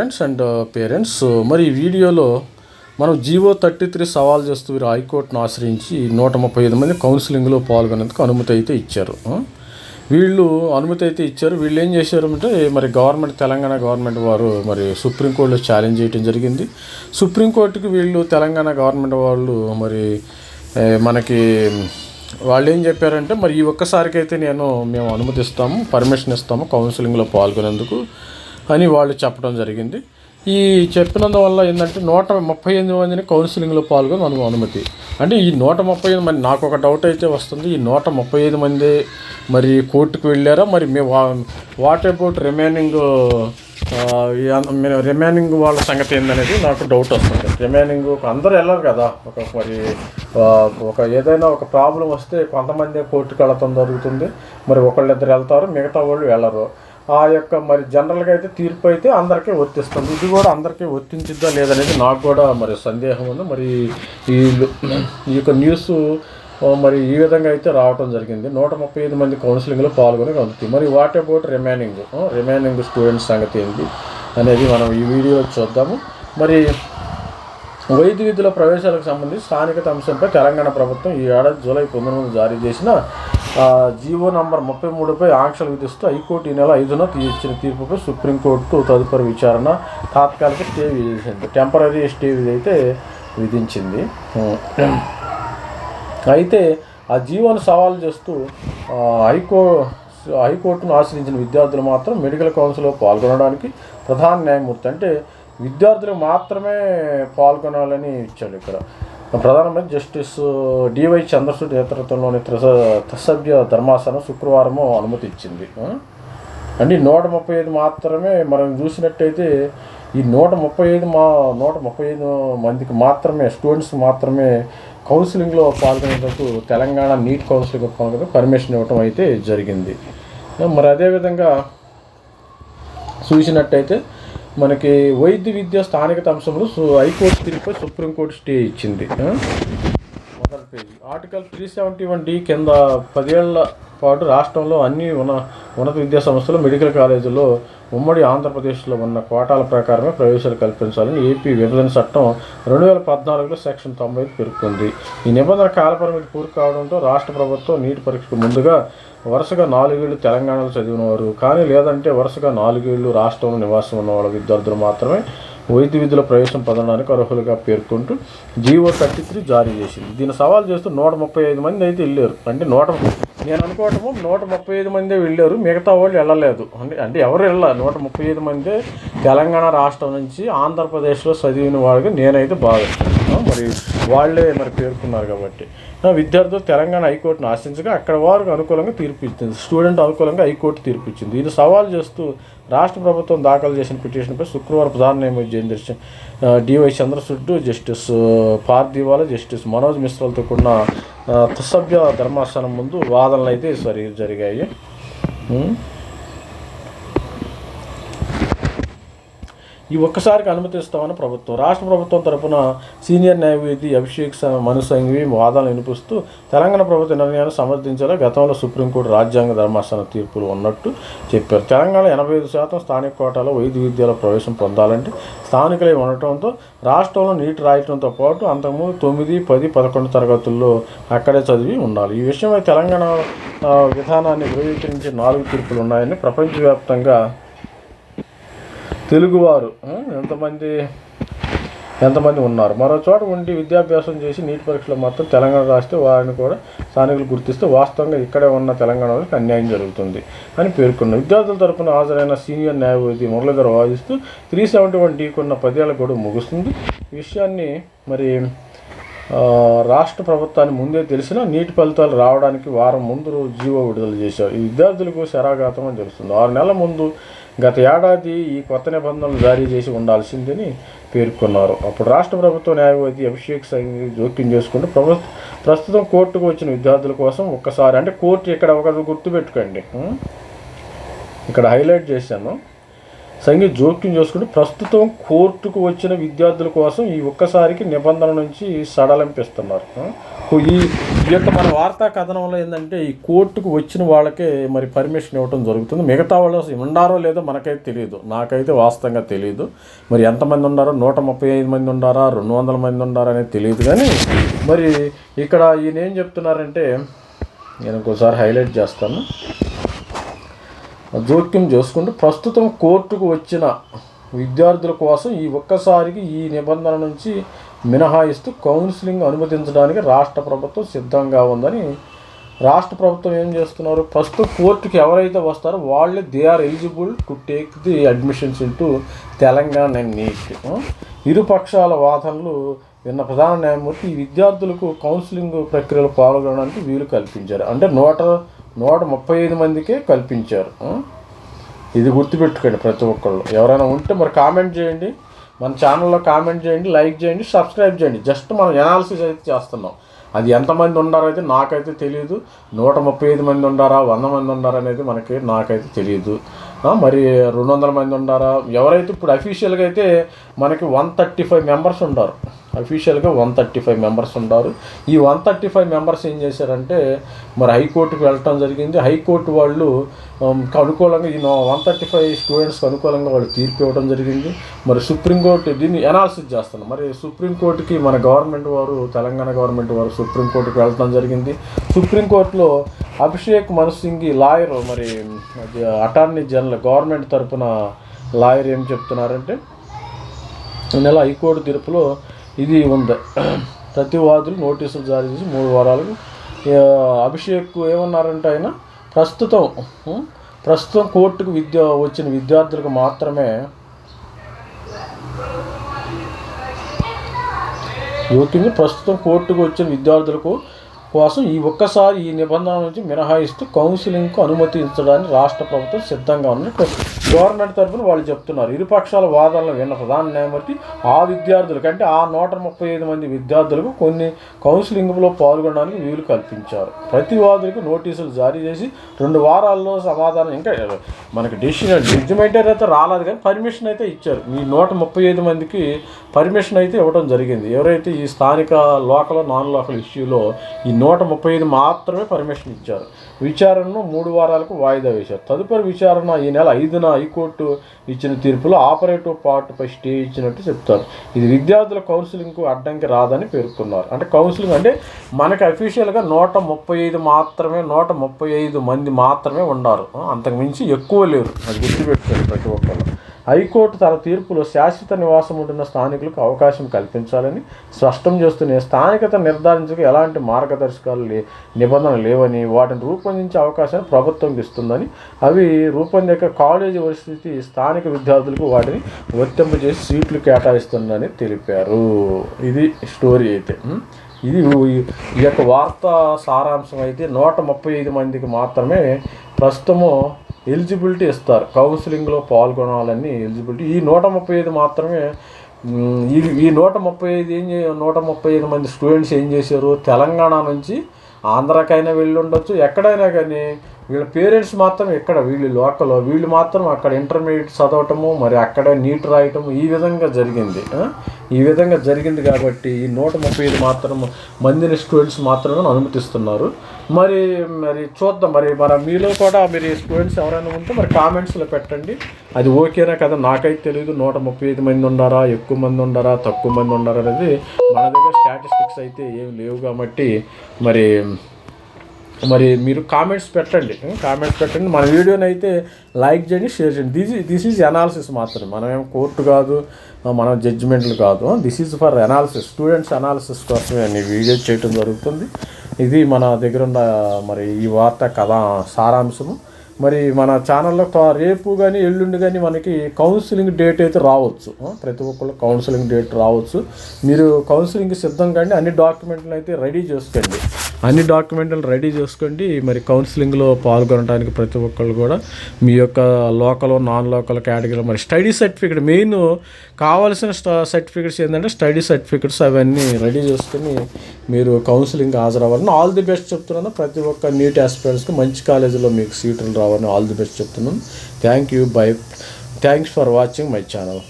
Friends and parents మరి ఈ వీడియోలో మనం జీవో థర్టీ త్రీ సవాల్ చేస్తూ వీరు హైకోర్టును ఆశ్రయించి నూట ముప్పై ఐదు మంది కౌన్సిలింగ్లో పాల్గొనేందుకు అనుమతి అయితే ఇచ్చారు. వీళ్ళు అనుమతి అయితే ఇచ్చారు. వీళ్ళు ఏం చేశారు అంటే మరి గవర్నమెంట్ తెలంగాణ గవర్నమెంట్ వారు మరి సుప్రీంకోర్టులో ఛాలెంజ్ చేయడం జరిగింది. సుప్రీంకోర్టుకి వీళ్ళు తెలంగాణ గవర్నమెంట్ వాళ్ళు మరి మనకి వాళ్ళు ఏం చెప్పారంటే మరి ఈ ఒక్కసారికైతే నేను మేము అనుమతిస్తాము పర్మిషన్ ఇస్తాము కౌన్సిలింగ్లో పాల్గొనేందుకు. అని వాళ్ళు చెప్పడం జరిగింది. ఈ చెప్పినందువల్ల ఏంటంటే నూట ముప్పై ఎనిమిది మందిని కౌన్సిలింగ్లో పాల్గొని మనం అనుమతి. అంటే ఈ నూట ముప్పై ఐదు మంది నాకు ఒక డౌట్ అయితే వస్తుంది. ఈ నూట ముప్పై ఐదు మంది మరి కోర్టుకు వెళ్ళారా? మరి మీ వాట్ అబౌట్ రిమైనింగ్ రిమైనింగ్ వాళ్ళ సంగతి ఏందనేది నాకు డౌట్ వస్తుంది. రిమైనింగ్ అందరూ వెళ్ళరు కదా. ఒక మరి ఒక ఏదైనా ఒక ప్రాబ్లం వస్తే కొంతమంది కోర్టుకు వెళ్ళటం జరుగుతుంది. మరి ఒకళ్ళిద్దరు వెళ్తారు మిగతా వాళ్ళు వెళ్ళరు. ఆ యొక్క మరి జనరల్గా అయితే తీర్పు అయితే అందరికీ వర్తిస్తుంది. ఇది కూడా అందరికీ వర్తించిద్దా లేదనేది నాకు కూడా మరి సందేహం ఉంది. మరి ఈ యొక్క న్యూస్ మరి ఈ విధంగా అయితే రావటం జరిగింది. నూట ముప్పై ఐదు మంది కౌన్సిలింగ్లో పాల్గొని అందుతుంది మరి what about remaining remaining students సంగతి ఏంటి అనేది మనం ఈ వీడియో చూద్దాము. మరి వైద్య విధుల ప్రవేశాలకు సంబంధించి స్థానికత అంశంపై తెలంగాణ ప్రభుత్వం ఈ ఏడాది జూలై పంతొమ్మిది జారీ చేసిన జీవో నంబర్ ముప్పై మూడుపై ఆంక్షలు విధిస్తూ హైకోర్టు ఈ నెల ఐదున ఇచ్చిన తీర్పుపై సుప్రీంకోర్టు తదుపరి విచారణ తాత్కాలిక స్టే విధించింది. టెంపరీ స్టే అయితే విధించింది. అయితే ఆ జీవోను సవాల్ చేస్తూ హైకో హైకోర్టును ఆశ్రయించిన విద్యార్థులు మాత్రం మెడికల్ కౌన్సిల్లో పాల్గొనడానికి ప్రధాన న్యాయమూర్తి అంటే విద్యార్థులు మాత్రమే పాల్గొనాలని ఇచ్చాడు ఇక్కడ. ప్రధానమంత్రి జస్టిస్ డివై చంద్రచూడ్ నేతృత్వంలోని త్రిస త్రిసభ్య ధర్మాసనం శుక్రవారము అనుమతి ఇచ్చింది అంటే నూట ముప్పై ఐదు మాత్రమే మనం చూసినట్టయితే ఈ నూట ముప్పై ఐదు మా నూట ముప్పై ఐదు మందికి మాత్రమే స్టూడెంట్స్ మాత్రమే కౌన్సిలింగ్లో పాల్గొనేందుకు తెలంగాణ నీట్ కౌన్సిలింగ్ పాల్గొనే పర్మిషన్ ఇవ్వటం అయితే జరిగింది. మరి అదేవిధంగా చూసినట్టయితే మనకి వైద్య విద్య స్థానికత అంశంలో హైకోర్టు తీర్పుపై సుప్రీంకోర్టు స్టే ఇచ్చింది. మొదటి page. Article three seventy one D కింద పదేళ్ళ పాటు రాష్ట్రంలో అన్ని ఉన్న ఉన్నత విద్యా సంస్థలు మెడికల్ కాలేజీల్లో ఉమ్మడి ఆంధ్రప్రదేశ్లో ఉన్న కోటాల ప్రకారమే ప్రవేశాలు కల్పించాలని ఏపీ విభజన చట్టం రెండు వేల పద్నాలుగులో సెక్షన్ తొంభై పేర్కొంది. ఈ నిబంధన కాలపరిమితి పూర్తి కావడంతో రాష్ట్ర ప్రభుత్వం నీటి పరీక్షకు ముందుగా వరుసగా నాలుగేళ్ళు తెలంగాణలో చదివినవారు. కానీ లేదంటే వరుసగా నాలుగేళ్ళు రాష్ట్రంలో నివాసం ఉన్నవాళ్ళ విద్యార్థులు మాత్రమే వైద్య విద్యలో ప్రవేశం పొందడానికి అర్హులుగా పేర్కొంటూ జీవో థర్టీ త్రీ జారీ చేసింది. దీన్ని సవాల్ చేస్తూ నూట ముప్పై ఐదు మంది అయితే వెళ్ళారు. అంటే నూట నేను అనుకోవటము నూట ముప్పై ఐదు మందే వెళ్ళారు. మిగతా వాళ్ళు వెళ్ళలేదు. అంటే అంటే ఎవరు వెళ్ళా నూట ముప్పై ఐదు మందే తెలంగాణ రాష్ట్రం నుంచి ఆంధ్రప్రదేశ్లో చదివిన వాళ్ళకి నేనైతే భావిస్తున్నాను మరి వాళ్ళే మరి పేర్కొన్నారు కాబట్టి. విద్యార్థులు తెలంగాణ హైకోర్టును ఆశించగా అక్కడ వారికి అనుకూలంగా తీర్పు ఇచ్చింది. స్టూడెంట్ అనుకూలంగా హైకోర్టు తీర్పు ఇచ్చింది. దీన్ని సవాల్ చేస్తూ రాష్ట్ర ప్రభుత్వం దాఖలు చేసిన పిటిషన్పై శుక్రవారం ప్రధాన న్యాయమూర్తి D Y Chandrachud justice Pardiwala justice Manoj మిశ్రాలతో కూడిన తసభ్య ధర్మాసనం ముందు వాదనలు అయితే సరి జరిగాయి. ఈ ఒక్కసారికి అనుమతిస్తామని ప్రభుత్వం. రాష్ట్ర ప్రభుత్వం తరపున సీనియర్ న్యాయవేది అభిషేక్ మను సంఘవి వాదనలు వినిపిస్తూ తెలంగాణ ప్రభుత్వ నిర్ణయాన్ని సమర్థించేలా గతంలో సుప్రీంకోర్టు రాజ్యాంగ ధర్మాసన తీర్పులు ఉన్నట్టు చెప్పారు. తెలంగాణ ఎనభై ఐదు శాతం స్థానిక కోటాలో వైద్య విద్యలో ప్రవేశం పొందాలంటే స్థానికులై ఉండటంతో రాష్ట్రంలో నీటి రాయటంతో పాటు అంతకుముందు తొమ్మిది పది పదకొండు తరగతుల్లో అక్కడే చదివి ఉండాలి. ఈ విషయమై తెలంగాణ విధానాన్ని ధృవీకరించే నాలుగు తీర్పులు ఉన్నాయని ప్రపంచవ్యాప్తంగా తెలుగువారు ఎంతమంది ఎంతమంది ఉన్నారు? మరో చోట ఉండి విద్యాభ్యాసం చేసి నీటి పరీక్షలో మాత్రం తెలంగాణ రాస్తే వారిని కూడా స్థానికులు గుర్తిస్తే వాస్తవంగా ఇక్కడే ఉన్న తెలంగాణ వాళ్ళకి అన్యాయం జరుగుతుంది అని పేర్కొన్నారు. విద్యార్థుల తరపున హాజరైన సీనియర్ న్యాయవాది మురళీధర్ వాదిస్తూ త్రీ సెవెంటీ వన్ డీకున్న పదేళ్ళ గడువు ముగుస్తుంది. ఈ విషయాన్ని మరి రాష్ట్ర ప్రభుత్వాన్ని ముందే తెలిసిన నీటి ఫలితాలు రావడానికి వారం ముందు జీవో విడుదల చేశారు. ఈ విద్యార్థులకు శరాఘాతం అని తెలుస్తుంది ఆరు నెలల ముందు గత ఏడాది ఈ కొత్త నిబంధనలు జారీ చేసి ఉండాల్సిందని పేర్కొన్నారు. అప్పుడు రాష్ట్ర ప్రభుత్వ న్యాయవాది అభిషేక్ సంఘి జోక్యం చేసుకుంటూ ప్రభుత్వం ప్రస్తుతం కోర్టుకు వచ్చిన విద్యార్థుల కోసం ఒక్కసారి అంటే కోర్టు ఇక్కడ ఒక గుర్తుపెట్టుకోండి. ఇక్కడ హైలైట్ చేశాను. సంగీత్ జోక్యం చేసుకుంటూ ప్రస్తుతం కోర్టుకు వచ్చిన విద్యార్థుల కోసం ఈ ఒక్కసారికి నిబంధన నుంచి సడలింపిస్తున్నారు. ఈ ఈ యొక్క మన వార్తా కథనంలో ఏంటంటే ఈ కోర్టుకు వచ్చిన వాళ్ళకే మరి పర్మిషన్ ఇవ్వడం జరుగుతుంది. మిగతా వాళ్ళు ఉండారో ఉన్నారో లేదో మనకైతే తెలియదు నాకైతే వాస్తవంగా తెలియదు మరి ఎంతమంది ఉన్నారో నూట ముప్పై ఐదు మంది ఉన్నారా రెండు వందల మంది ఉన్నారా అనేది తెలియదు కానీ మరి ఇక్కడ ఈయన ఏం చెప్తున్నారంటే నేను ఇంకోసారి హైలైట్ చేస్తాను. జోక్యం చేసుకుంటూ ప్రస్తుతం కోర్టుకు వచ్చిన విద్యార్థుల కోసం ఈ ఒక్కసారికి ఈ నిబంధన నుంచి మినహాయిస్తూ కౌన్సిలింగ్ అనుమతించడానికి రాష్ట్ర ప్రభుత్వం సిద్ధంగా ఉందని రాష్ట్ర ప్రభుత్వం ఏం చేస్తున్నారు? ప్రస్తుతం కోర్టుకి ఎవరైతే వస్తారో వాళ్ళే they are eligible to take the admissions into Telangana NEET. ఇరు పక్షాల వాదనలు విన్న ప్రధాన న్యాయమూర్తి ఈ విద్యార్థులకు కౌన్సిలింగ్ ప్రక్రియలో పాల్గొనడానికి వీలు కల్పించారు. అంటే నూట నూట ముప్పై ఐదు మందికే కల్పించారు. ఇది గుర్తుపెట్టుకోండి ప్రతి ఒక్కళ్ళు. ఎవరైనా ఉంటే మరి కామెంట్ చేయండి. మన ఛానల్లో కామెంట్ చేయండి లైక్ చేయండి సబ్స్క్రైబ్ చేయండి. జస్ట్ మనం ఎనాలిసిస్ అయితే చేస్తున్నాం. అది ఎంతమంది ఉండారో అయితే నాకైతే తెలియదు నూట ముప్పై ఐదు మంది ఉండారా వంద మంది ఉండారా అనేది మనకి నాకైతే తెలియదు మరి రెండు వందల మంది ఉండారా? ఎవరైతే ఇప్పుడు అఫీషియల్గా అయితే మనకి వన్ థర్టీ ఫైవ్ మెంబర్స్ ఉండారు. అఫీషియల్గా వన్ థర్టీ ఫైవ్ మెంబర్స్ ఉన్నారు. ఈ వన్ థర్టీ ఫైవ్ మెంబర్స్ ఏం చేశారంటే మరి హైకోర్టుకి వెళ్ళటం జరిగింది. హైకోర్టు వాళ్ళు అనుకూలంగా ఈ వన్ థర్టీ ఫైవ్ స్టూడెంట్స్కి అనుకూలంగా వాళ్ళు తీర్పు ఇవ్వడం జరిగింది. మరి సుప్రీంకోర్టు దీన్ని అనాలిసిస్ చేస్తున్నారు మరి సుప్రీంకోర్టుకి మన గవర్నమెంట్ వారు తెలంగాణ గవర్నమెంట్ వారు సుప్రీంకోర్టుకి వెళ్ళటం జరిగింది. సుప్రీంకోర్టులో అభిషేక్ మను సింగ్ లాయర్ మరి అటార్నీ జనరల్ గవర్నమెంట్ తరపున లాయర్ ఏం చెప్తున్నారంటే ఈ నెల హైకోర్టు తీర్పులో ఇది ఉంది. ప్రతివాదులు నోటీసులు జారీ చేసి మూడు వారాలకు అభిషేక్ ఏమన్నారంటే ఆయన ప్రస్తుతం ప్రస్తుతం కోర్టుకు విద్య వచ్చిన విద్యార్థులకు మాత్రమే యువతిని ప్రస్తుతం కోర్టుకు వచ్చిన విద్యార్థులకు కోసం ఈ ఒక్కసారి ఈ నిబంధన నుంచి మినహాయిస్తూ కౌన్సిలింగ్కు అనుమతించడానికి రాష్ట్ర ప్రభుత్వం సిద్ధంగా ఉంది గవర్నమెంట్ తరఫున వాళ్ళు చెప్తున్నారు. ఇరుపక్షాల వాదనలు విన్న ప్రధాన న్యాయమూర్తి ఆ విద్యార్థులకు అంటే ఆ నూట ముప్పై ఐదు మంది విద్యార్థులకు కొన్ని కౌన్సిలింగ్లో పాల్గొనడానికి వీలు కల్పించారు. ప్రతివాదులకు నోటీసులు జారీ చేసి రెండు వారాల్లో సమాధానం ఇంకా మనకి డెసిషన్ జడ్జిమెంట్ అయితే రాలేదు కానీ పర్మిషన్ అయితే ఇచ్చారు. ఈ నూట ముప్పై ఐదు మందికి పర్మిషన్ అయితే ఇవ్వడం జరిగింది. ఎవరైతే ఈ స్థానిక లోకల్ నాన్ లోకల్ ఇష్యూలో ఈ నూట ముప్పై ఐదు మాత్రమే పర్మిషన్ ఇచ్చారు. విచారణను మూడు వారాలకు వాయిదా వేశారు. తదుపరి విచారణ ఈ నెల ఐదున హైకోర్టు ఇచ్చిన తీర్పులో ఆపరేటివ్ పార్ట్పై స్టే ఇచ్చినట్టు చెప్తారు. ఇది విద్యార్థుల కౌన్సిలింగ్కు అడ్డంకి రాదని పేర్కొన్నారు. అంటే కౌన్సిలింగ్ అంటే మనకి అఫీషియల్గా నూట ముప్పై ఐదు మాత్రమే నూట ముప్పై ఐదు మంది మాత్రమే ఉన్నారు. అంతకుమించి ఎక్కువ లేరు. అది గుర్తుపెట్టుకోండి ప్రతి ఒక్కరు హైకోర్టు తన తీర్పులో శాశ్వత నివాసం ఉంటున్న స్థానికులకు అవకాశం కల్పించాలని స్పష్టం చేస్తూనే స్థానికత నిర్ధారించక ఎలాంటి మార్గదర్శకాలు లే నిబంధనలు లేవని వాటిని రూపొందించే అవకాశాన్ని ప్రభుత్వం ఇస్తుందని అవి రూపొందిక కాలేజీ పరిస్థితి స్థానిక విద్యార్థులకు వాటిని వర్తింపజేసి సీట్లు కేటాయిస్తుందని తెలిపారు. ఇది స్టోరీ అయితే. ఇది ఈ- ఈ యొక్క వార్తా సారాంశం అయితే నూట ముప్పై ఐదు మందికి మాత్రమే ప్రస్తుతము ఎలిజిబిలిటీ ఇస్తారు. కౌన్సిలింగ్లో పాల్గొనాలని ఎలిజిబిలిటీ. ఈ నూట ముప్పై ఐదు మాత్రమే ఈ ఈ నూట ముప్పై ఐదు ఏం నూట ముప్పై ఐదు మంది స్టూడెంట్స్ ఏం చేశారు? తెలంగాణ నుంచి ఆంధ్రాకైనా వెళ్ళి ఉండొచ్చు ఎక్కడైనా కానీ వీళ్ళ పేరెంట్స్ మాత్రం ఎక్కడ వీళ్ళు లోకల్ వీళ్ళు మాత్రం అక్కడ ఇంటర్మీడియట్ చదవటము మరి అక్కడ నీట్ రాయటము ఈ విధంగా జరిగింది ఈ విధంగా జరిగింది కాబట్టి ఈ నూట ముప్పై ఐదు మాత్రం మందిని స్టూడెంట్స్ మాత్రమే అనుమతిస్తున్నారు. మరి మరి చూద్దాం మరి మన మీలో కూడా మీరు స్టూడెంట్స్ ఎవరైనా ఉంటే మరి కామెంట్స్లో పెట్టండి. అది ఓకేనా కదా? నాకైతే తెలియదు నూట ముప్పై ఐదు మంది ఉండారా ఎక్కువ మంది ఉండారా తక్కువ మంది ఉండారా అనేది మన దగ్గర స్టాటిస్టిక్స్ అయితే ఏం లేవు కాబట్టి మరి మరి మీరు కామెంట్స్ పెట్టండి. కామెంట్స్ పెట్టండి. మన వీడియోని అయితే లైక్ చేయండి షేర్ చేయండి. దిస్ దిస్ ఈజ్ అనాలిసిస్ మాత్రమే. మనం ఏం కోర్టు కాదు మనం జడ్జిమెంట్లు కాదు. This is for analysis students analysis కోసమే నేను వీడియో చేయడం జరుగుతుంది. ఇది మన దగ్గర ఉన్న మరి ఈ వార్త కథ సారాంశము. మరి మన ఛానల్లో కా- రేపు కానీ ఎల్లుండి కానీ మనకి కౌన్సిలింగ్ డేట్ అయితే రావచ్చు. ప్రతి ఒక్కళ్ళు కౌన్సిలింగ్ డేట్ రావచ్చు. మీరు కౌన్సిలింగ్ సిద్ధం కండి అన్ని డాక్యుమెంట్లు అయితే రెడీ చేసుకోండి. అన్ని డాక్యుమెంట్లు రెడీ చేసుకోండి. మరి కౌన్సిలింగ్లో పాల్గొనడానికి ప్రతి ఒక్కళ్ళు కూడా మీ యొక్క లోకల్ నాన్ లోకల్ కేటగిరీ మరి స్టడీ సర్టిఫికేట్ మెయిన్ కావాల్సిన సర్టిఫికేట్స్ ఏంటంటే స్టడీ సర్టిఫికేట్స్ అవన్నీ రెడీ చేసుకుని మీరు కౌన్సిలింగ్ హాజరవ్వాలని ఆల్ ది బెస్ట్ చెప్తున్నాను. ప్రతి ఒక్క నీట్ ఆస్పిరెంట్స్కి మంచి కాలేజీలో మీకు సీట్లు రావాలని ఆల్ ది బెస్ట్ చెప్తున్నాను. Thank you bye thanks for watching my channel